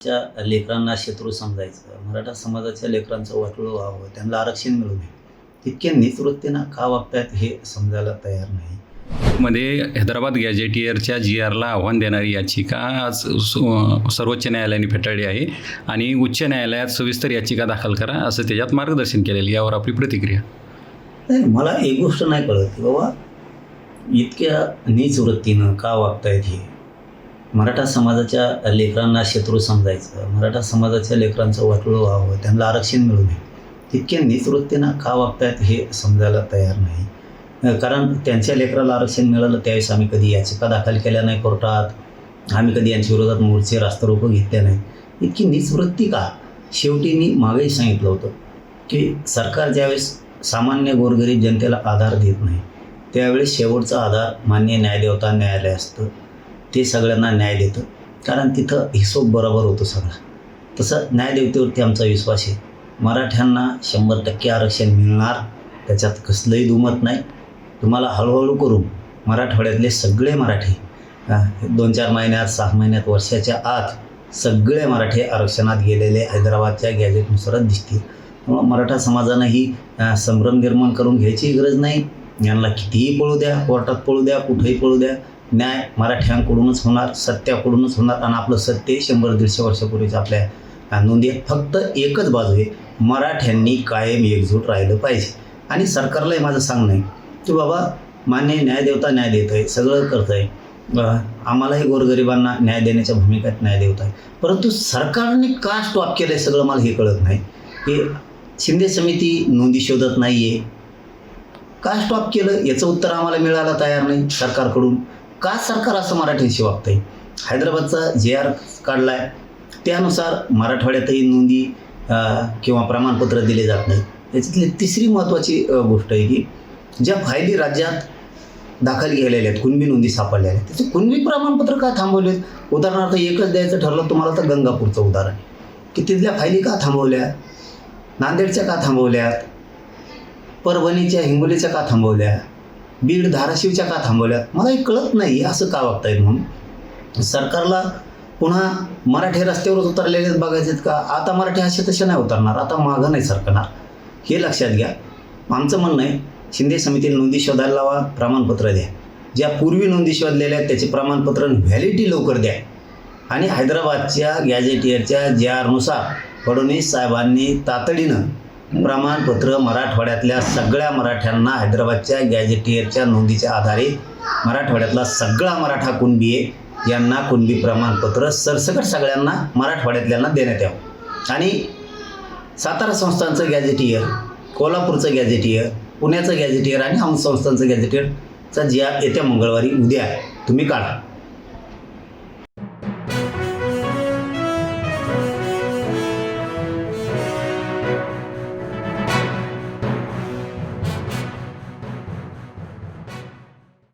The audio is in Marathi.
च्या लेकरांना शत्रू समजायचं मराठा समाजाच्या लेकरांचं वाटोळं व्हावं त्यांना आरक्षण मिळू नये. इतक्या नीचवृत्तीनं का वागतायत हे समजायला तयार नाही. मध्ये हैदराबाद गॅजेटियरच्या जी आरला आव्हान देणारी याचिका आज सर्वोच्च न्यायालयाने फेटाळली आहे आणि उच्च न्यायालयात सविस्तर याचिका दाखल करा असं त्याच्यात मार्गदर्शन केलेलं यावर आपली प्रतिक्रिया. नाही मला एक गोष्ट नाही कळत की बाबा इतक्या नीच वृत्तीनं का वागतायत हे? मराठा समाजाच्या लेकरांना शत्रू समजायचं मराठा समाजाच्या लेकरांचं वाटोळं व्हावं त्यांना आरक्षण मिळू नये. इतक्या नीच का वागतायत हे समजायला तयार नाही. कारण त्यांच्या लेकराला आरक्षण मिळालं त्यावेळेस आम्ही कधी याचिका दाखल केल्या नाही कोर्टात. आम्ही कधी यांच्या विरोधात मोर्चे रास्तारोको घेतले नाही. इतकी निसवृत्ती का? शेवटी मी मागेही सांगितलं होतं की सरकार ज्यावेळेस सामान्य गोरगरीब जनतेला आधार देत नाही त्यावेळेस शेवटचा आधार मान्य न्यायदेवता न्यायालय असतं. ते सगळ्यांना न्याय देतं. कारण तिथं हिशोब बरोबर होतो सगळा. तसं न्यायदेवतेवरती आमचा विश्वास आहे. मराठ्यांना शंभर टक्के आरक्षण मिळणार. त्याच्यात कसलंही दुमत नाही. तुम्हाला हळूहळू करून मराठवाड्यातले सगळे मराठी दोन चार महिन्यात सहा महिन्यात वर्षाच्या आत सगळे मराठी आरक्षणात गेलेले हैदराबादच्या गॅजेटनुसारच दिसतील. त्यामुळं मराठा समाजानं ही संभ्रम निर्माण करून घ्यायची गरज नाही. यांना कितीही पळू द्या कोर्टात पळू द्या कुठेही पळू द्या. न्याय मराठ्यांकडूनच होणार सत्याकडूनच होणार आणि आपलं सत्य शंभर दीडशे वर्षापूर्वीच आपल्या नोंदी आहेत. फक्त एकच बाजू आहे मराठ्यांनी कायम एकजूट राहिलं पाहिजे. आणि सरकारलाही माझं सांगणं आहे की बाबा मान्य न्यायदेवता न्याय देत आहे सगळं करत आहे. आम्हालाही गोरगरिबांना न्याय देण्याच्या भूमिकेत न्याय देवत आहे. परंतु सरकारने का स्टॉप केलं आहे सगळं मला हे कळत नाही. हे शिंदे समिती नोंदी शोधत नाही आहे का स्टॉप केलं? याचं उत्तर आम्हाला मिळायला तयार नाही सरकारकडून. का सरकार असं मराठीशी वागतंय? हैदराबादचा जे आर काढला आहे त्यानुसार मराठवाड्यातही नोंदी किंवा प्रमाणपत्र दिले जात नाही याच्यातली तिसरी महत्त्वाची गोष्ट आहे की ज्या फायली राज्यात दाखल केलेल्या आहेत कुणबी नोंदी सापडल्या आहेत त्याचे कुणबी प्रमाणपत्र का थांबवलेत? उदाहरणार्थ एकच द्यायचं ठरलं तुम्हाला तर गंगापूरचं उदाहरण की तिथल्या फायली का थांबवल्या? नांदेडच्या का थांबवल्यात परभणीच्या हिंगोलीच्या का थांबवल्या? बीड धाराशिवच्या का थांबवल्या मला हे कळत नाही असं का वागतायत म्हणून. सरकारला पुन्हा मराठी रस्त्यावरच उतरलेले बघायचे का? आता मराठी असे तसे नाही उतरणार आता मागं नाही सरकणार. हे लक्षात घ्या. आमचं म्हणणं आहे शिंदे समितीने नोंदी शोधायला लावा प्रमाणपत्र द्या. ज्या पूर्वी नोंदी शोधलेल्या आहेत त्याचे प्रमाणपत्र व्हॅलिडिटी लवकर द्या. आणि हैदराबादच्या गॅजेटियरच्या जे फडणवीस साहेबांनी तातडीनं प्रमाणपत्र मराठवाड्यातल्या सगळ्या मराठ्यांना हैदराबादच्या गॅजेटियरच्या नोंदीच्या आधारे मराठवाड्यातला सगळा मराठा कुणबी आहे यांना कुणबी प्रमाणपत्र सरसकट सगळ्यांना मराठवाड्यातल्यांना देण्यात यावं. आणि सातारा संस्थांचं गॅजेटियर कोल्हापूरचं गॅजेटियर पुण्याचं गॅजेटियर आणि औंध संस्थांचं गॅजेटियरचा ज्या येत्या मंगळवारी उद्या तुम्ही काढा.